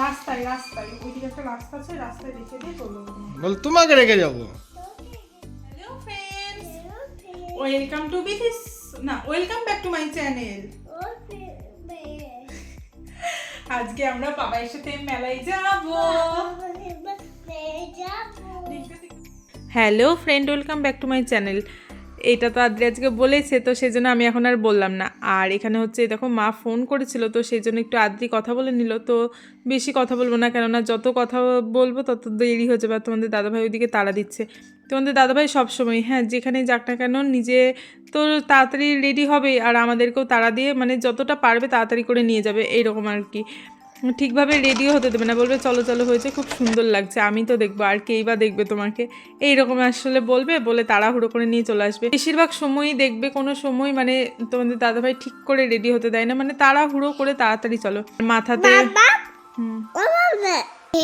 রাস্তায় রাস্তায় ওইদিকে একটা রাস্তা আছে রাস্তায় রেখে দিয়ে চলো বল তোমাকে রেখে যাব। হ্যালো ফ্রেন্ডস ওয়েলকাম টু বি দিস না welcome back to my channel আজকে আমরা বাবার সাথে মেলায় যাব। Hello friend welcome back to my channel এটা তো আদ্রি আজকে বলেছে, তো সেই জন্য আমি এখন আর বললাম না। আর এখানে হচ্ছে, দেখো মা ফোন করেছিল, তো সেই জন্য একটু আদ্রি কথা বলে নিল, তো বেশি কথা বলব না, কেননা যত কথা বলব তত দেরি হয়ে যাবে তোমাদের দাদাভাই ওইদিকে তাড়া দিচ্ছে। তোমাদের দাদাভাই সবসময় হ্যাঁ যেখানেই যাক না কেন, নিজে তো তাড়াতাড়ি রেডি হবে, আর আমাদেরকেও তাড়া দিয়ে মানে যতটা পারবে তাড়াতাড়ি করে নিয়ে যাবে এইরকম আর কি। ঠিকভাবে রেডিও হতে দেবে না। বলবে চলো চলো হয়েছে খুব সুন্দর লাগছে আমি তো দেখব আর কেই বা দেখবে তোমাকে? এইরকম আসলে বলবে বলে তাড়াহুড়ো করে নিয়ে চলে আসবে। বেশিরভাগ সময়ই দেখবে কোনো সময় মানে তোমাদের দাদাভাই ঠিক করে রেডি হতে দেয় না মানে তাড়াহুড়ো করে তাড়াতাড়ি চলো। মাথাতে হুম।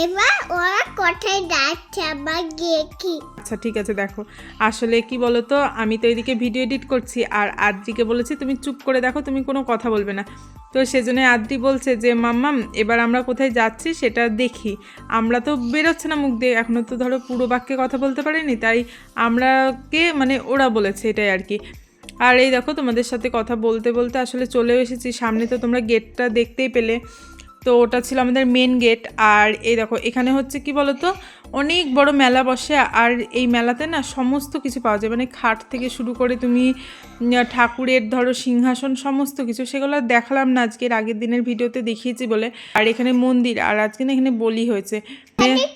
এবার ওরা কোথায় যাচ্ছে? আমার গিয়ে কি? আচ্ছা ঠিক আছে দেখো। আসলে কি বলো তো আমি তো এদিকে ভিডিও এডিট করছি আর আদ্রিকে বলেছি তুমি চুপ করে দেখো তুমি কোনো কথা বলবে না। তো সেজন্য আদ্রি বলছে যে মাম্মাম এবার আমরা কোথায় যাচ্ছি সেটা দেখি। আমরা তো বেরোচ্ছে না মুখ দিয়ে। এখনও তো ধরো পুরো বাক্যে কথা বলতে পারিনি, তাই আমরাকে মানে ওরা বলেছে এটাই আর কি। আর এই দেখো তোমাদের সাথে কথা বলতে বলতে আসলে চলেও এসেছি। সামনে তো তোমরা গেটটা দেখতেই পেলে। তো ওটা ছিল আমাদের মেন গেট আর এই দেখো, এখানে হচ্ছে কি বলতো? অনেক বড় মেলা বসে আর এই মেলাতে না সমস্ত কিছু পাওয়া যায়। মানে খাট থেকে শুরু করে তুমি ঠাকুরের ধরো সিংহাসন সমস্ত কিছু। সেগুলো দেখালাম না আজকের আগের দিনের ভিডিওতে দেখিয়েছি বলে। আর এখানে মন্দির আর আজকে না এখানে বলি হয়েছে।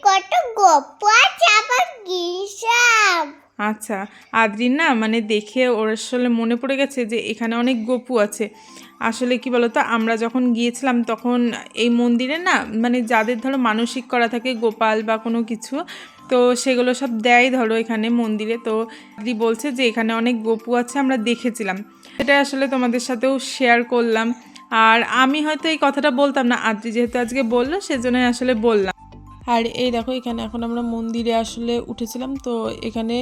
কত গপ্প আচ্ছা আদ্রিন না মানে দেখে ওর আসলে মনে পড়ে গেছে যে এখানে অনেক গপু আছে। আসলে কি বলতো, আমরা যখন গিয়েছিলাম তখন এই মন্দিরে না মানে যাদের ধরো মানসিক করা থাকে, গোপাল বা কোনো কিছু, তো সেগুলো সব দেয় ধরো এখানে মন্দিরে। তো দিদি বলছে যে এখানে অনেক গপু আছে, আমরা দেখেছিলাম। সেটা আসলে তোমাদের সাথেও শেয়ার করলাম। আর আমি হয়তো এই কথাটা বলতাম না, আদ্রি যেহেতু আজকে বলল, সেজন্যই আসলে বললাম। আর এই দেখো, এখানে এখন আমরা মন্দিরে আসলে উঠেছিলাম, তো এখানে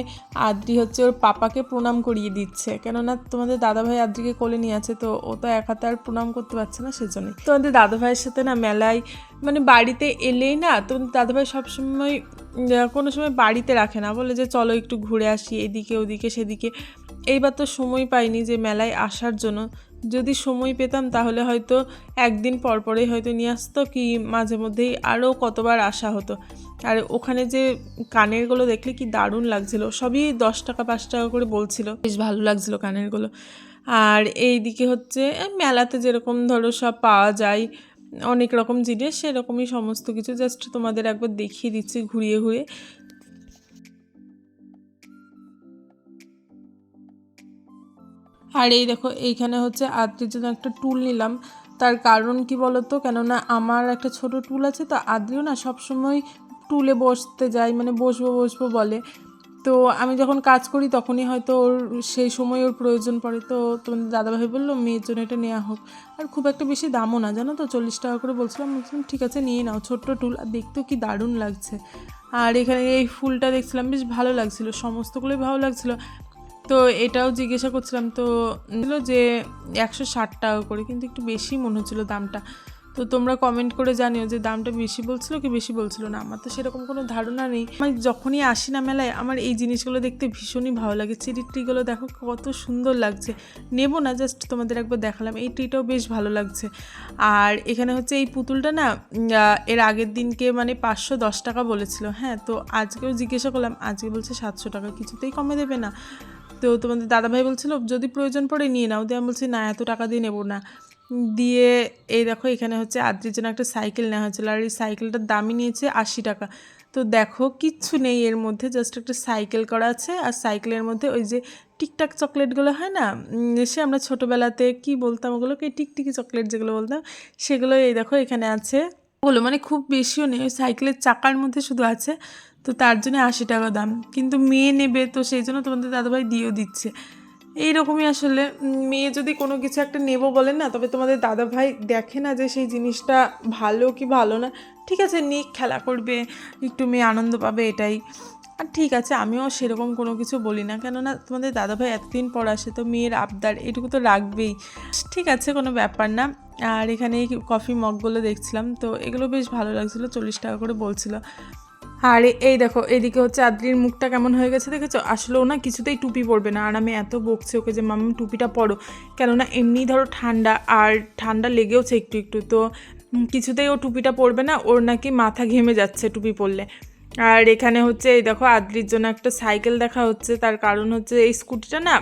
আদ্রি হচ্ছে ওর পাপাকে প্রণাম করিয়ে দিচ্ছে। কেননা তোমাদের দাদাভাই আদ্রিকে কোলে নিয়ে আছে, তো ও তো এক হাতে আর প্রণাম করতে পারছে না সেজন্যই। তোমাদের দাদাভাইয়ের সাথে না মেলায় মানে বাড়িতে এলেই না তোমাদের দাদাভাই সবসময় কোনো সময় বাড়িতে রাখে না, বলে যে চলো একটু ঘুরে আসি, এদিকে ওদিকে সেদিকে। এইবার তো সময় পাইনি যে মেলায় আসার জন্য। যদি সময় পেতাম তাহলে হয়তো একদিন পর পরেই হয়তো নিয়ে আসতো কি মাঝে মধ্যেই আরও কতবার আসা হতো। আর ওখানে যে কানেরগুলো দেখলে কি দারুণ লাগছিল। সবই দশ টাকা, পাঁচ টাকা করে বলছিল। বেশ ভালো লাগছিল কানেরগুলো। আর এই দিকে হচ্ছে মেলাতে যেরকম ধরো সব পাওয়া যায়, অনেক রকম জিনিস, সেরকমই সমস্ত কিছু। জাস্ট তোমাদের একবার দেখিয়ে দিচ্ছি ঘুরিয়ে ঘুরিয়ে। আর এই দেখো, এইখানে হচ্ছে আদ্রির জন্য একটা টুল নিলাম। তার কারণ কি বলতো? কেননা আমার একটা ছোট টুল আছে, তো আদ্রিও না সবসময় টুলে বসতে যায় মানে বসবো বসবো বলে। তো আমি যখন কাজ করি, তখনই হয়তো ওর সেই সময় ওর প্রয়োজন পড়ে। তো তোমাদের দাদাভাই বলল, মেয়ের জন্য এটা নেওয়া হোক। আর খুব একটা বেশি দামও না, জানো তো? চল্লিশ টাকা করে বলছিলাম বলছিলাম, ঠিক আছে, নিয়ে নাও। ছোট্ট টুল আর দেখতেও কি দারুণ লাগছে। আর এখানে এই ফুলটা দেখছিলাম, বেশ ভালো লাগছিল, সমস্তগুলোই ভালো লাগছিল। তো এটাও জিজ্ঞাসা করছিলাম, তো ছিল যে একশো ষাট টাকা করে, কিন্তু একটু বেশি মনে হচ্ছিল দামটা। তো তোমরা কমেন্ট করে জানিও যে দামটা বেশি বলছিল কি বেশি বলছিল না। আমার তো সেরকম কোনো ধারণা নেই। আমি যখনই আসি না মেলায়, আমার এই জিনিসগুলো দেখতে ভীষণই ভালো লাগে। চিড়ির ট্রিগুলো দেখো, কত সুন্দর লাগছে। নেব না জাস্ট তোমাদের একবার দেখালাম। এই ট্রিটাও বেশ ভালো লাগছে। আর এখানে হচ্ছে এই পুতুলটা না এর আগের দিনকে মানে পাঁচশো দশ টাকা বলেছিল। হ্যাঁ তো আজকেও জিজ্ঞাসা করলাম, আজকে বলছে সাতশো টাকা, কিছুতেই কমে দেবে না। তো তোমাদের দাদাভাই বলছিল, যদি প্রয়োজন পড়ে নিয়ে নাও। দিয়ে আমি বলছি, না, এত টাকা দিয়ে নেব না। দিয়ে এই দেখো, এখানে হচ্ছে আদ্রির জন্য একটা সাইকেল নেওয়া হয়েছিল, আর এই সাইকেলটার দামই নিয়েছে আশি টাকা। তো দেখো, কিচ্ছু নেই এর মধ্যে, জাস্ট একটা সাইকেল করা আছে, আর সাইকেলের মধ্যে ওই যে টিকটাক চকলেটগুলো হয় না সে আমরা ছোটোবেলাতে কি বলতাম ওগুলোকে, টিকটিকি চকলেট যেগুলো বলতাম, সেগুলো এই দেখো, এখানে আছে। ওগুলো মানে খুব বেশিও নেই, ওই সাইকেলের চাকার মধ্যে শুধু আছে। তো তার জন্য আশি টাকা দাম। কিন্তু মেয়ে নেবে, তো সেই জন্য তোমাদের দাদাভাই দিয়েও দিচ্ছে। এইরকমই আসলে মেয়ে যদি কোনো কিছু একটা নেব বলে না, তবে তোমাদের দাদাভাই দেখে না যে সেই জিনিসটা ভালো কি ভালো না। ঠিক আছে, নিক, খেলা করবে, একটু মেয়ে আনন্দ পাবে, এটাই। আর ঠিক আছে, আমিও সেরকম কোনো কিছু বলি না। কেননা তোমাদের দাদাভাই এতদিন পর আসে, তো মেয়ের আবদার এটুকু তো রাখবেই ঠিক আছে, কোনো ব্যাপার না। আর এখানে কফি মগগুলো দেখছিলাম, তো এগুলো বেশ ভালো লাগছিল, চল্লিশ টাকা করে বলছিল। আর এই দেখো, এদিকে হচ্ছে আদ্রির মুখটা কেমন হয়ে গেছে দেখেছ? আসলেও না কিছুতেই টুপি পরবে না। আর আমি এত বকছি ওকে যে মাম টুপিটা পরো। কেননা এমনি ধরো ঠান্ডা, আর ঠান্ডা লেগেওছে একটু একটু। তো কিছুতেই ও টুপিটা পরবে না। ওর নাকি মাথা ঘেমে যাচ্ছে টুপি পরলে। আর এখানে হচ্ছে, এই দেখো আদ্রির জন্য একটা সাইকেল দেখা হচ্ছে। তার কারণ হচ্ছে, এই স্কুটিটা না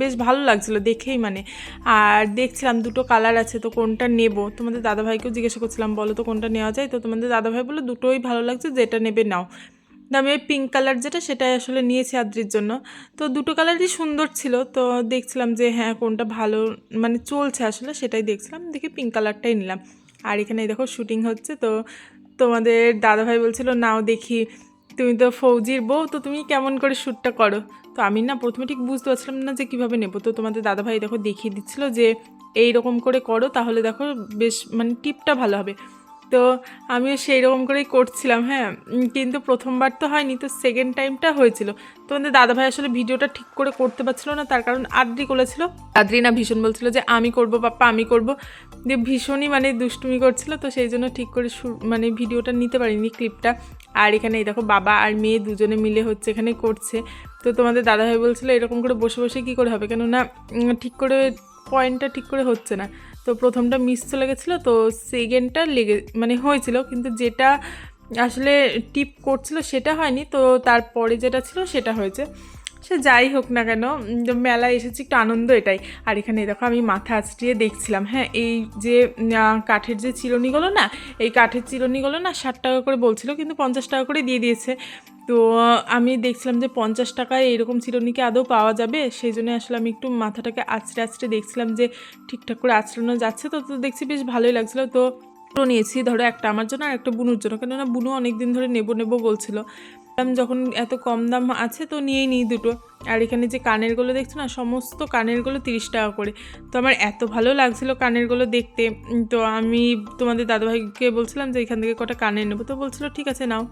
বেশ ভালো লাগছিল দেখেই মানে। আর দেখছিলাম দুটো কালার আছে, তো কোনটা নেব? তোমাদের দাদাভাইকেও জিজ্ঞাসা করছিলাম, বলো তো কোনটা নেওয়া যায়? তো তোমাদের দাদাভাই বলল, দুটোই ভালো লাগছে, যেটা নেবে নাও। আমি ওই পিঙ্ক কালার যেটা, সেটাই আসলে নিয়েছি আদ্রির জন্য। তো দুটো কালারই সুন্দর ছিল, তো দেখছিলাম যে হ্যাঁ কোনটা ভালো মানে চলছে আসলে, সেটাই দেখছিলাম, দেখে পিঙ্ক কালারটাই নিলাম। আর এখানে দেখো শুটিং হচ্ছে, তো তোমাদের দাদাভাই বলছিল, নাও দেখি, তুমি তো ফৌজির বউ, তো তুমি কেমন করে শ্যুটটা করো? তো আমি না প্রথমে ঠিক বুঝতে পারছিলাম না যে কীভাবে নেব। তো তোমাদের দাদাভাই দেখো দেখিয়ে দিচ্ছিল যে এই রকম করে করো, তাহলে দেখো বেশ মানে টিপটা ভালো হবে। তো আমিও সেই রকম করেই করছিলাম হ্যাঁ। কিন্তু প্রথমবার তো হয়নি, তো সেকেন্ড টাইমটা হয়েছিল। তো আমাদের দাদাভাই আসলে ভিডিওটা ঠিক করে করতে পারছিল না, তার কারণ আদ্রি করেছিল। আদ্রি না ভীষণ বলছিল যে, আমি করব পাপ্পা, আমি করব। দিয়ে ভীষণই মানে দুষ্টুমি করছিল, তো সেই জন্য ঠিক করে মানে ভিডিওটা নিতে পারিনি ক্লিপটা। আর এখানে এই দেখো, বাবা আর মেয়ে দুজনে মিলে হচ্ছে এখানে করছে। তো তোমাদের দাদাভাই বলছিল, এরকম করে বসে বসে কী করে হবে? কেননা ঠিক করে পয়েন্টটা ঠিক করে হচ্ছে না। তো প্রথমটা মিস চলে গেছিল, তো সেকেন্ডটা লেগে মানে হয়েছিল, কিন্তু যেটা আসলে টিপ করছিল সেটা হয়নি, তো তারপরে যেটা ছিল সেটা হয়েছে। সে যাই হোক না কেন মেলায় এসেছি, একটু আনন্দ এটাই। আর এখানে দেখো আমি মাথা আঁচড়িয়ে দেখছিলাম হ্যাঁ এই যে কাঠের যে চিরনিগুলো না, এই কাঠের চিরুনিগুলো না ষাট টাকা করে বলছিল, কিন্তু পঞ্চাশ টাকা করে দিয়ে দিয়েছে। তো আমি দেখছিলাম যে পঞ্চাশ টাকায় এরকম চিরনিকে আদৌ পাওয়া যাবে? সেই জন্য আসলে আমি একটু মাথাটাকে আঁচড়ে আঁচড়ে দেখছিলাম যে ঠিকঠাক করে আছড়ানো যাচ্ছে তো তো দেখছি বেশ ভালোই লাগছিল। তো নিয়েছি ধরো একটা আমার জন্য আর একটা বুনুর জন্য। কেননা বুনু অনেক দিন ধরে নেব নেব বলছিল। যখন এত কম দাম আছে তো নিয়েই নিই দুটো। আর এখানে যে কানেরগুলো দেখছ না, সমস্ত কানেরগুলো তিরিশ টাকা করে। তো আমার এত ভালো লাগছিল কানেরগুলো দেখতে। তো আমি তোমাদের দাদাভাইকে বলছিলাম যে এখান থেকে কটা কানের নেব। তো বলছিলো, ঠিক আছে, নাও।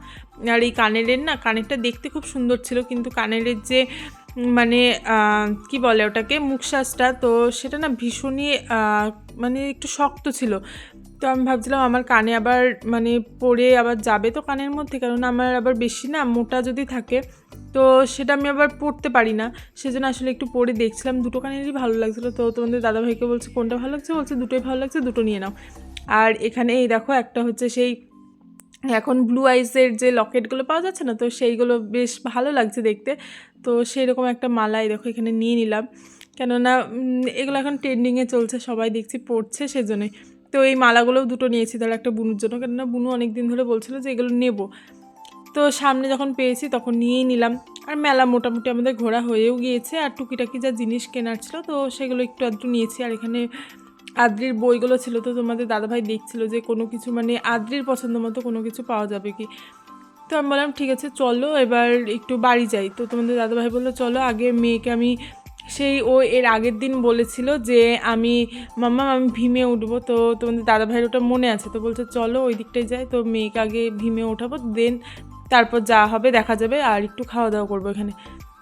আর এই কানেরের না, কানেরটা দেখতে খুব সুন্দর ছিল। কিন্তু কানেরের যে মানে কি বলে ওটাকে মুখশ্বাসটা তো সেটা না ভীষণই মানে একটু শক্ত ছিল। তো আমি ভাবছিলাম আমার কানে আবার মানে পড়ে আবার যাবে তো কানের মধ্যে কারণ আমার আবার বেশি না, মোটা যদি থাকে, তো সেটা আমি আবার পড়তে পারি না। সেজন্য আসলে একটু পরে দেখছিলাম, দুটো কানেরই ভালো লাগছিল। তো তোমাদের দাদাভাইকে বলছে, কোনটা ভালো লাগছে? বলছে, দুটোই ভালো লাগছে, দুটো নিয়ে নাও। আর এখানে এই দেখো, একটা হচ্ছে সেই এখন ব্লু আইসের যে লকেটগুলো পাওয়া যাচ্ছে না, তো সেইগুলো বেশ ভালো লাগছে দেখতে। তো সেই রকম একটা মালাই দেখো, এখানে নিয়ে নিলাম। কেননা এগুলো এখন ট্রেন্ডিংয়ে চলছে, সবাই দেখছি, পড়ছে, সেজন্যই। তো এই মালাগুলোও দুটো নিয়েছি। ধরো একটা বুনুর জন্য। কেননা বুনু অনেক দিন ধরে বলছিল যে এগুলো নেব। তো সামনে যখন পেয়েছি তখন নিয়েই নিলাম। আর মেলা মোটামুটি আমাদের ঘোরা হয়েও গিয়েছে। আর টুকিটাকি যা জিনিস কেনার ছিল, তো সেগুলো একটু আধটু নিয়েছি। আর এখানে আদ্রির বইগুলো ছিল। তো তোমাদের দাদাভাই দেখছিল যে কোনো কিছু মানে আদ্রির পছন্দ মতো কোনো কিছু পাওয়া যাবে কি। তো আমি বললাম, ঠিক আছে, চলো, এবার একটু বাড়ি যাই। তো তোমাদের দাদাভাই বলল, চলো, আগে মেয়েকে আমি সেই ও এর আগের দিন বলেছিল যে আমি, মাম্মা, আমি ভীমে উঠবো। তো তোমাদের দাদাভাইয়ের ওটা মনে আছে তো বলছে, চলো ওই দিকটায় যাই। তো মেয়েকে আগে ভীমে ওঠাবো, দেন তারপর যা হবে দেখা যাবে আর একটু খাওয়া দাওয়া করব এখানে।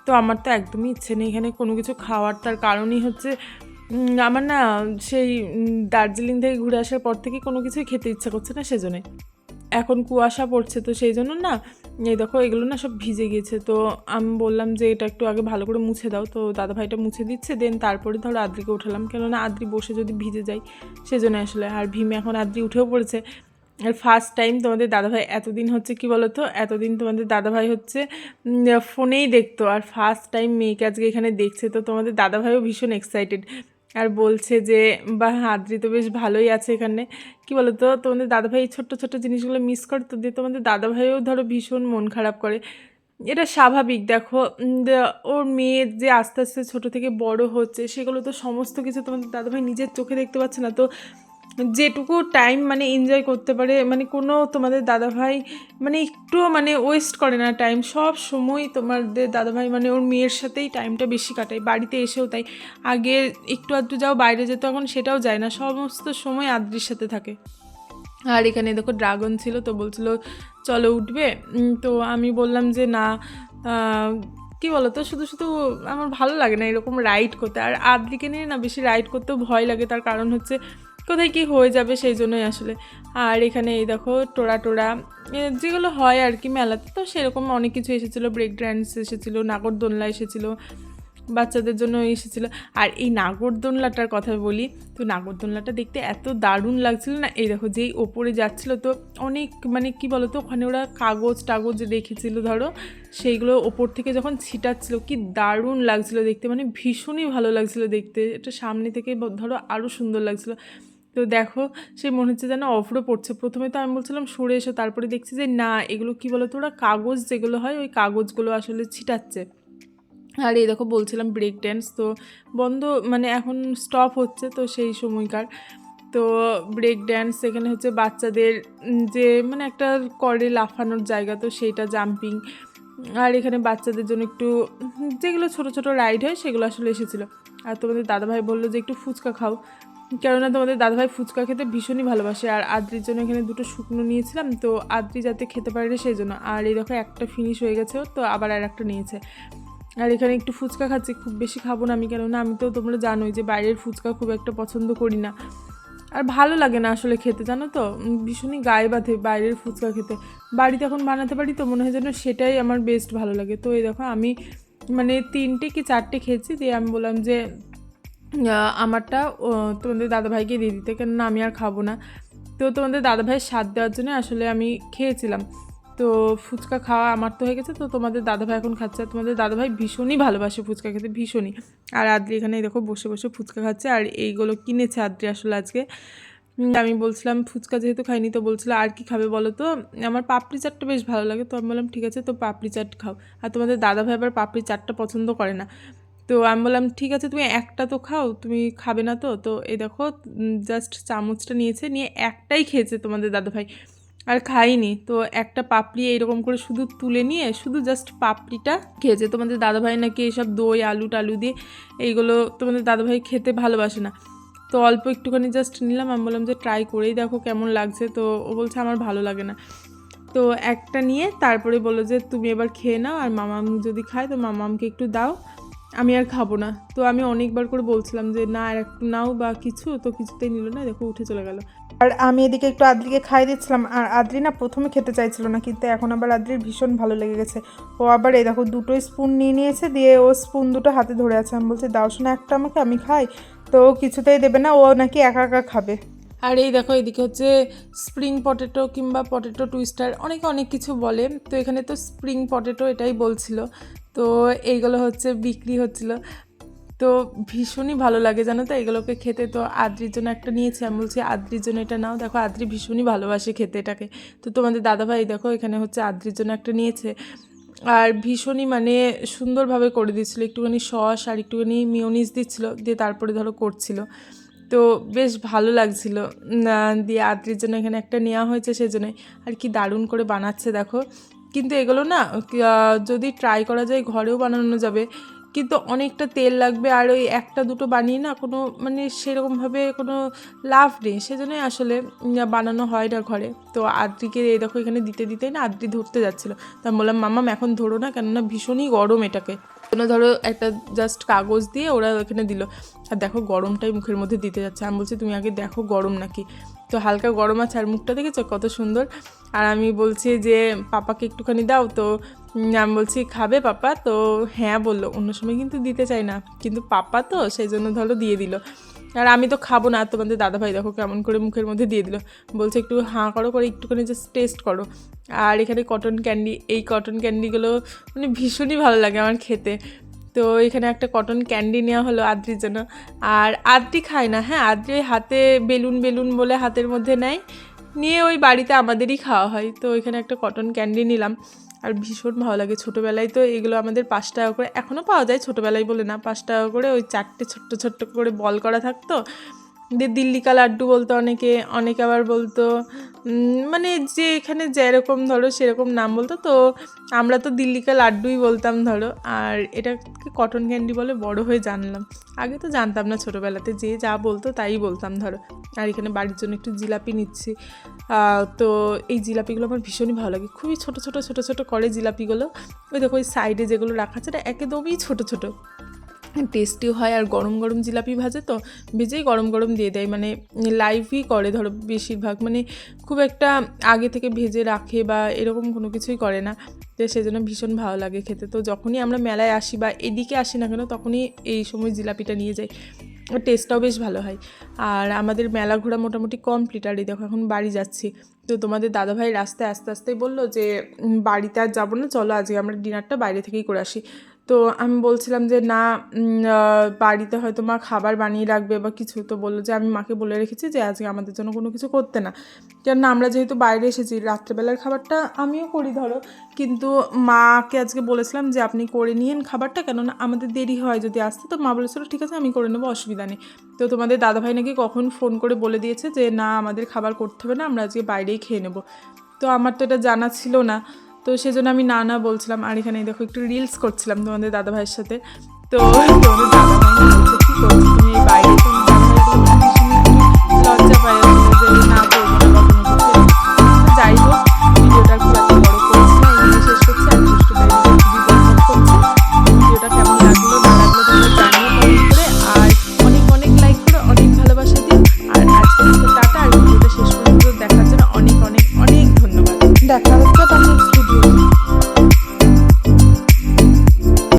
তো আমার তো একদমই ইচ্ছে নেই এখানে কোনো কিছু খাওয়ার। তার কারণই হচ্ছে আমার না সেই দার্জিলিং থেকে ঘুরে আসার পর থেকে কোনো কিছুই খেতে ইচ্ছা করছে না সেজন্যে। এখন কুয়াশা পড়ছে তো সেই জন্য না এই দেখো, এগুলো না সব ভিজে গিয়েছে তো আমি বললাম যে, এটা একটু আগে ভালো করে মুছে দাও। তো দাদা ভাইটা মুছে দিচ্ছে। দেন তারপরে ধরো আদ্রিকে উঠালাম। কেননা আদ্রি বসে যদি ভিজে যায়, সেজন্য আসলে আর ভীমে এখন আদ্রি উঠেও পড়েছে। আর ফার্স্ট টাইম তোমাদের দাদাভাই এতদিন হচ্ছে কি বলো তো এতদিন তোমাদের দাদাভাই হচ্ছে ফোনেই দেখতো। আর ফার্স্ট টাইম মেয়েকে আজকে এখানে দেখছে। তো তোমাদের দাদাভাইও ভীষণ এক্সাইটেড আর বলছে যে বা আদ্রি তো বেশ ভালোই আছে এখানে। কি বলো তো তোমাদের দাদাভাই ছোট্ট ছোট্ট জিনিসগুলো মিস করে, তো দিয়ে তোমাদের দাদাভাইও ধরো ভীষণ মন খারাপ করে। এটা স্বাভাবিক, দেখো ওর মেয়ে যে আস্তে আস্তে ছোটো থেকে বড় হচ্ছে, সেগুলো তো সমস্ত কিছু তোমাদের দাদাভাই নিজের চোখে দেখতে পাচ্ছে না। তো যেটুকু টাইম মানে এনজয় করতে পারে মানে কোনো তোমাদের দাদাভাই মানে একটুও মানে ওয়েস্ট করে না টাইম সব সময় তোমাদের দাদাভাই মানে ওর মেয়ের সাথেই টাইমটা বেশি কাটায়। বাড়িতে এসেও তাই। আগে একটু আধটু যাও, বাইরে যেত, এখন সেটাও যায় না। সমস্ত সময় আদ্রির সাথে থাকে। আর এখানে দেখো ড্রাগন ছিল তো বলছিল, চলো উঠবে। তো আমি বললাম যে, না। কি বলো তো শুধু শুধু আমার ভালো লাগে না এরকম রাইড করতে। আর আদ্রিকে নিয়ে না বেশি রাইড করতেও ভয় লাগে। তার কারণ হচ্ছে কোথায় কি হয়ে যাবে সেই জন্যই আসলে। আর এখানে এই দেখো টোরা এ, যেগুলো হয় আর কি মেলাতে তো সেরকম অনেক কিছু এসেছিল। ব্রেক ড্যান্স এসেছিল নাগরদোলনা এসেছিল বাচ্চাদের জন্য এসেছিল। আর এই নাগরদোলনাটার কথা বলি তো নাগরদোলনাটা দেখতে এত দারুণ লাগছিল না? এই দেখো যেই ওপরে যাচ্ছিল তো অনেক মানে কি বলো তো ওখানে ওরা কাগজ টাগজ রেখেছিল ধরো। সেইগুলো ওপর থেকে যখন ছিটাচ্ছিল কি দারুণ লাগছিল দেখতে মানে ভীষণই ভালো লাগছিল দেখতে। এটা সামনে থেকে ধরো আরও সুন্দর লাগছিল। তো দেখো, সে মনে হচ্ছে যেন অফরও পড়ছে। প্রথমে তো আমি বলছিলাম, সরে এসো। তারপরে দেখছি যে, না, এগুলো কি বলো তো ওরা? কাগজ যেগুলো হয়, ওই কাগজগুলো আসলে ছিটাচ্ছে। আর এই দেখো, বলছিলাম ব্রেক ড্যান্স তো বন্ধ মানে এখন স্টপ হচ্ছে তো সেই সময়কার। তো ব্রেক ড্যান্স এখানে হচ্ছে বাচ্চাদের যে মানে একটা করে লাফানোর জায়গা তো সেইটা জাম্পিং আর এখানে বাচ্চাদের জন্য একটু যেগুলো ছোট ছোট রাইড হয়, সেগুলো আসলে এসেছিল। আর তোমাদের দাদাভাই বলল যে, একটু ফুচকা খাও। কেননা তোমাদের দাদাভাই ফুচকা খেতে ভীষণই ভালোবাসে, আর আদ্রির জন্য এখানে দুটো শুকনো নিয়েছিলাম, তো আদ্রি যাতে খেতে পারে সেই জন্য। আর এই দেখো একটা ফিনিশ হয়ে গেছে, তো আবার আর একটা নিয়েছে। আর এখানে একটু ফুচকা খাচ্ছি, খুব বেশি খাব না আমি, কেননা আমি তো তোমরা জানোই যে বাইরের ফুচকা খুব একটা পছন্দ করি না। আর ভালো লাগে না আসলে খেতে, জানো তো? ভীষণই গায়ে বাঁধে বাইরের ফুচকা খেতে। বাড়িতে এখন বানাতে পারি তো মনে হয় যেন সেটাই আমার বেস্ট ভালো লাগে। তো এই দেখো আমি মানে তিনটে কি চারটে খেয়েছি, দিয়ে আমি বললাম যে আমারটা তোমাদের দাদাভাইকে দিয়ে দিতে, কেননা আমি আর খাব না। তো তোমাদের দাদাভাইয়ের স্বাদ দেওয়ার জন্য আসলে আমি খেয়েছিলাম। তো ফুচকা খাওয়া আমার তো হয়ে গেছে, তো তোমাদের দাদাভাই এখন খাচ্ছে। আর তোমাদের দাদাভাই ভীষণই ভালোবাসে ফুচকা খেতে, ভীষণই। আর আদ্রি এখানে দেখো বসে বসে ফুচকা খাচ্ছে, আর এইগুলো কিনেছে আদ্রি আসলে আজকে। আমি বলছিলাম, ফুচকা যেহেতু খাইনি, তো বলছিল আর কি খাবে বলো তো? আমার পাপড়ি চাটটা বেশ ভালো লাগে, তো আমি বললাম, ঠিক আছে, তো পাপড়ি চাট খাও। আর তোমাদের দাদাভাই আবার পাপড়ি চাটটা পছন্দ করে না। তো আমি বললাম, ঠিক আছে, তুমি একটা তো খাও, তুমি খাবে না তো। তো এই দেখো জাস্ট চামচটা নিয়েছে, নিয়ে একটাই খেয়েছে তোমাদের দাদাভাই, আর খাইনি তো একটা পাপড়ি এইরকম করে শুধু তুলে নিয়ে, শুধু জাস্ট পাপড়িটা খেয়েছে। তোমাদের দাদাভাই নাকি এইসব দই, আলু টালু দিয়ে এইগুলো তোমাদের দাদাভাই খেতে ভালোবাসে না। তো অল্প একটুখানি জাস্ট নিলাম, আমি বললাম যে ট্রাই করেই দেখো কেমন লাগছে। তো ও বলছে, আমার ভালো লাগে না। তো একটা নিয়ে তারপরে বলল যে, তুমি এবার খেয়ে নাও, আর মামাম যদি খায়, তো মামামকে একটু দাও। আমি আর খাব না। তো আমি অনেকবার করে বলছিলাম যে, না, আর একটু নাও বা কিছু। তো কিছুতেই নিল না, দেখো উঠে চলে গেল। আর আমি এদিকে একটু আদ্রিকে খাই দিচ্ছিলাম। আর আদ্রি না প্রথমে খেতে চাইছিল না, কিন্তু এখন আবার আদ্রির ভীষণ ভালো লেগে গেছে। ও আবার এই দেখো দুটোই স্পুন নিয়ে নিয়েছে, দিয়ে ও স্পুন দুটো হাতে ধরে আছে। আমি বলছি, দাও শোনা একটা আমাকে, আমি খাই। তো ও কিছুতেই দেবে না, ও নাকি একা একা খাবে। আর এই দেখো এদিকে হচ্ছে স্প্রিং পটেটো কিংবা পটেটো টুইস্টার, অনেকে অনেক কিছু বলে। তো এখানে তো স্প্রিং পটেটো এটাই বলছিল। তো এইগুলো হচ্ছে বিক্রি হচ্ছিল। তো ভীষণই ভালো লাগে জানো তো এগুলোকে খেতে। তো আদ্রির জন্য একটা নিয়েছি, আমি বলছি, আদ্রির জন্য এটা নাও। দেখো, আদ্রি ভীষণই ভালোবাসে খেতে এটাকে। তো তোমাদের দাদাভাই দেখো, এখানে হচ্ছে আদ্রির জন্য একটা নিয়েছে। আর ভীষণই মানে সুন্দরভাবে করে দিচ্ছিল, একটুখানি সস আর একটুখানি মিওনিস দিচ্ছিল, দিয়ে তারপরে ধরো করছিল। তো বেশ ভালো লাগছিল। দিয়ে আদ্রির জন্য এখানে একটা নেওয়া হয়েছে সেজন্যই। আর কি দারুণ করে বানাচ্ছে দেখো। কিন্তু এগুলো না যদি ট্রাই করা যায় ঘরেও বানানো যাবে। কিন্তু অনেকটা তেল লাগবে আর ওই একটা দুটো বানিয়ে না কোনো মানে সেরকমভাবে কোনো লাভ নেই। সেজন্যই আসলে বানানো হয় না ঘরে। তো আদ্রিকে এই দেখো এখানে দিতে দিতেই না আদ্রি ধরতে যাচ্ছিল। তা বললাম মামাম এখন ধরো না কেননা ভীষণই গরম এটাকে। জন্য ধরো একটা জাস্ট কাগজ দিয়ে ওরা ওখানে দিল। আর দেখো গরমটাই মুখের মধ্যে দিতে যাচ্ছে। আমি বলছি, তুমি আগে দেখো গরম নাকি? তো হালকা গরম আছে আর মুখটা দেখেছ? কত সুন্দর। আর আমি বলছি যে, পাপাকে একটুখানি দাও। তো আমি বলছি, খাবে পাপা? তো হ্যাঁ বলল। অন্য সময় কিন্তু দিতে চাই না। কিন্তু পাপা তো সেই জন্য ধরো দিয়ে দিল। আর আমি তো খাব না। তোমাদের দাদাভাই দেখো কেমন করে মুখের মধ্যে দিয়ে দিল। বলছে, একটু হাঁ করো করে, একটুখানি জাস্ট টেস্ট করো। আর এখানে কটন ক্যান্ডি এই কটন ক্যান্ডিগুলো মানে ভীষণই ভালো লাগে আমার খেতে। তো এখানে একটা কটন ক্যান্ডি নেওয়া হলো আদ্রির জন্য। আর আদ্রি খায় না হ্যাঁ? আদ্রি হাতে বেলুন বেলুন বলে হাতের মধ্যে নেয়। নিয়ে ওই বাড়িতে আমাদেরই খাওয়া হয়। তো ওইখানে একটা কটন ক্যান্ডি নিলাম। আর ভীষণ ভালো লাগে। ছোটোবেলায় তো এগুলো আমাদের পাঁচ টাকা করে এখনও পাওয়া যায় ছোটোবেলায় বলে না। পাঁচ টাকা করে ওই চারটে ছোট্ট ছোট্ট করে বল করা থাকতো। দিয়ে দিল্লি কা লাড্ডু বলতো অনেকে অনেকে আবার বলতো মানে যে এখানে যেরকম ধরো সেরকম নাম বলতো, তো আমরা তো দিল্লি কা লাড্ডুই বলতাম ধরো। আর এটাকে কটন ক্যান্ডি বলে বড় হয়ে জানলাম। আগে তো জানতাম না ছোটোবেলাতে, যে যা বলতো তাই বলতাম ধরো। আর এখানে বাড়ির জন্য একটু জিলাপি নিচ্ছি। তো এই জিলাপিগুলো আমার ভীষণই ভালো লাগে। খুবই ছোট ছোট ছোট ছোট করে জিলাপিগুলো। ওই দেখো, ওই সাইডে যেগুলো রাখা আছে, এটা একদমই ছোট ছোট। টেস্টিও হয় আর গরম গরম জিলাপি ভাজে তো ভেজেই গরম গরম দিয়ে দেয়। মানে লাইভই করে ধরো বেশিরভাগ। মানে খুব একটা আগে থেকে ভেজে রাখে বা এরকম কোনো কিছুই করে না। তো সেজন্য ভীষণ ভালো লাগে খেতে। তো যখনই আমরা মেলায় আসি বা এদিকে আসি না কেন, তখনই এই সময় জিলাপিটা নিয়ে যাই। টেস্টটাও বেশ ভালো হয়। আর আমাদের মেলা ঘোরা মোটামুটি কমপ্লিট আর এই দেখো এখন বাড়ি যাচ্ছি। তো তোমাদের দাদাভাই রাস্তায় আস্তে আস্তেই বলল যে বাড়িতে আর যাব না, চলো আজকে আমরা ডিনারটা বাইরে থেকেই করে আসি। তো আমি বলছিলাম যে, না বাড়িতে হয়তো মা খাবার বানিয়ে রাখবে বা কিছু। তো বলল যে, আমি মাকে বলে রেখেছি যে, আজকে আমাদের জন্য কোনো কিছু করতে না। কেননা আমরা যেহেতু বাইরে এসেছি, রাত্রেবেলার খাবারটা আমিও করি, ধরো। কিন্তু মাকে আজকে বলেছিলাম যে, আপনি করে নিয়েন খাবারটা, কেননা আমাদের দেরি হয় যদি আসতে। তো মা বলেছিল, ঠিক আছে, আমি করে নেব, অসুবিধা নেই। তো তোমাদের দাদাভাই নাকি কখন ফোন করে বলে দিয়েছে যে, না, আমাদের খাবার করতে হবে না, আমরা আজকে বাইরেই খেয়ে নেব। তো আমার তো এটা জানা ছিল না। তো সেজন্য আমি না না বলছিলাম, আর এখানে দেখো একটু রিলস করছিলাম তোমাদের দাদা ভাইয়ের সাথে। তো তোমাদের দাদাভাই তুমি বাইরে